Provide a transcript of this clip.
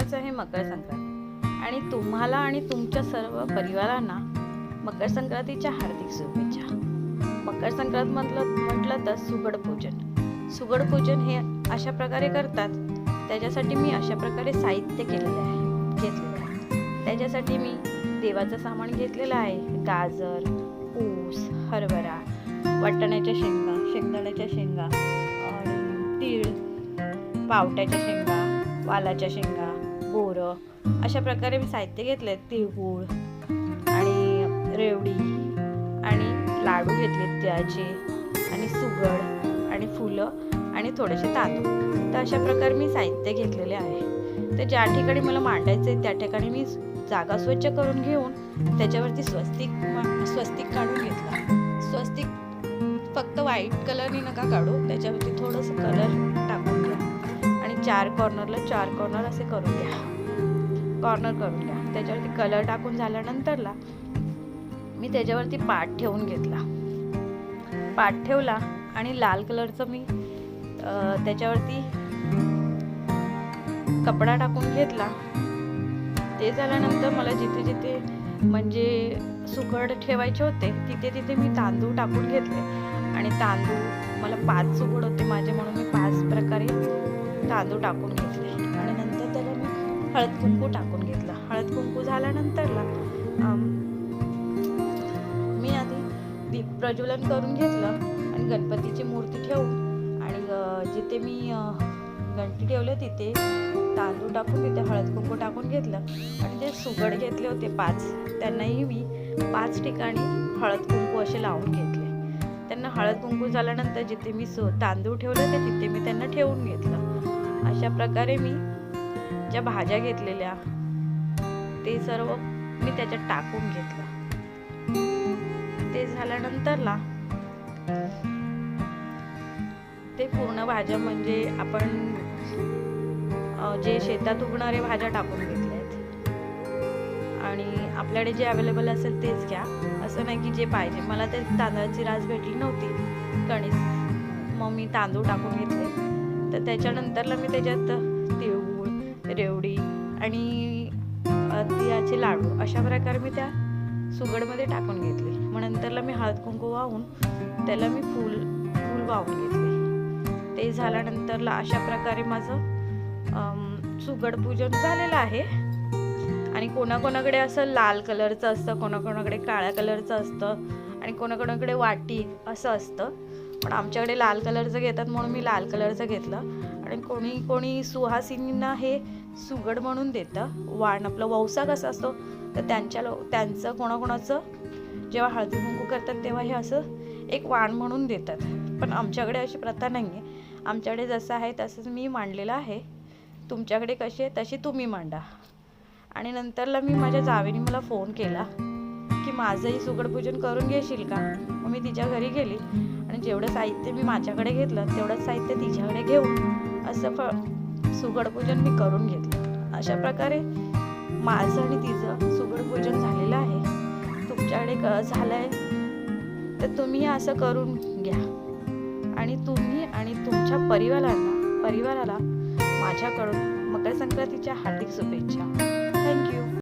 आज आहे मकर संक्रांत आणि तुम्हाला आणि तुमच्या सर्व परिवारांना मकर संक्रांतीच्या हार्दिक शुभेच्छा. मकर संक्रांत म्हटलं म्हटलं तर सुगड पूजन. सुगड पूजन हे अशा प्रकारे करतात त्याच्यासाठी मी अशा प्रकारे साहित्य केलेलं आहे घेतलेलं आहे. त्याच्यासाठी मी देवाचं सामान घेतलेलं आहे. गाजर ऊस हरभरा वाटाण्याच्या शेंगा शेंगदाण्याच्या शेंगा आणि तीळ पावट्याच्या शेंगा वालाच्या शेंगा बोरं. अशा प्रकारे मी साहित्य घेतले तिळगूळ आणि रेवडी आणि लाडू घेतले त्याचे आणि सुगड आणि फुलं आणि थोडेसे तांदूळ. तर अशा प्रकारे मी साहित्य घेतलेले आहे. तर ज्या ठिकाणी मला मांडायचं आहे त्या ठिकाणी मी जागा स्वच्छ करून घेऊन त्याच्यावरती स्वस्तिक मा- स्वस्तिक काढून घेतला. स्वस्तिक फक्त व्हाईट कलरनी नका काढू त्याच्यावरती थोडंसं कलर टाकून चार कॉर्नरला चार कॉर्नर असे करून घ्या. कॉर्नर करून घ्या. त्याच्यावरती कलर टाकून झाल्यानंतरला मी त्याच्यावरती पाट ठेवून घेतला. पाट ठेवला आणि लाल कलरचं मी त्याच्यावरती कपडा टाकून घेतला. ते झाल्यानंतर मला जिथे जिथे म्हणजे सुकड ठेवायचे होते तिथे तिथे मी तांदूळ टाकून घेतले. आणि तांदूळ मला पाच सुकड होते माझे म्हणून मी पाच प्रकारे तांदूळ टाकून घेतले. आणि नंतर त्याला मी हळद कुंकू टाकून घेतला. हळद कुंकू झाल्यानंतरला मी आधी दीप प्रज्वलन करून घेतलं आणि गणपतीची मूर्ती ठेवून आणि जिथे मी गणती घंटी ठेवले तिथे तांदूळ टाकून तिथे हळद कुंकू टाकून घेतलं आणि जे सुगड घेतले होते पाच. त्यांनाही मी पाच ठिकाणी हळद कुंकू असे लावून घेतले. त्यांना हळद कुंकू झाल्यानंतर जिथे मी सु तांदूळ ठेवले ते तिथे मी त्यांना ठेवून घेतलं. अशा प्रकारे मी ज्या भाज्या घेतलेल्या ते सर्व मी त्याच्यात टाकून घेतलं. ते झाल्यानंतरला ते पूर्ण भाज्या म्हणजे आपण जे शेतात उगणारे भाज्या टाकून घेतल्या आहेत. आणि आपल्याकडे जे अवेलेबल असेल तेच घ्या. असं नाही की जे पाहिजे. मला ते तांदळाची रास भेटली नव्हती. कणीस. मग मी तांदूळ टाकून घेतले. तर त्याच्यानंतरला मी त्याच्यात तिळगुळ रेवडी आणि तिळाचे लाडू अशा प्रकारे मी त्या सुगडमध्ये टाकून घेतले. मग नंतरला मी हळद कुंकू वाहून त्याला मी फूल फूल वाहून घेतले. ते झाल्यानंतरला अशा प्रकारे माझं सुगड पूजन झालेलं आहे. आणि कोणाकोणाकडे असं लाल कलरचं असतं कोणाकोणाकडे काळ्या कलरचं असतं आणि कोणाकोणाकडे वाटी असं असतं पण आमच्याकडे लाल कलरचं घेतात म्हणून मी लाल कलरचं घेतलं. आणि कोणी कोणी सुहासिनींना हे सुगड म्हणून देतं. वाण आपलं वौसा कसा असतो तर त्यांच्या लो त्यांचं कोणाकोणाचं जेव्हा हळदी कुंकू करतात तेव्हा हे असं एक वाण म्हणून देतात. पण आमच्याकडे अशी प्रथा नाही आहे आमच्याकडे जसं आहे तसंच मी मांडलेलं आहे. तुमच्याकडे कशी आहे तशी तुम्ही मांडा. आणि नंतरला मी माझ्या जावेने मला फोन केला. की माझंही सुगडपूजन करून घेशील का? मग मी तिच्या घरी गेली आणि जेवढं साहित्य मी माझ्याकडे घेतलं तेवढंच साहित्य तिच्याकडे घेऊन असं फ सुगडपूजन मी करून घेतलं. अशा प्रकारे माझं आणि तिचं सुगडपूजन झालेलं आहे. तुमच्याकडे क झालं आहे तर तुम्ही असं करून घ्या. आणि तुम्ही आणि तुमच्या परिवाराला परिवाराला माझ्याकडून मकर संक्रांतीच्या हार्दिक शुभेच्छा.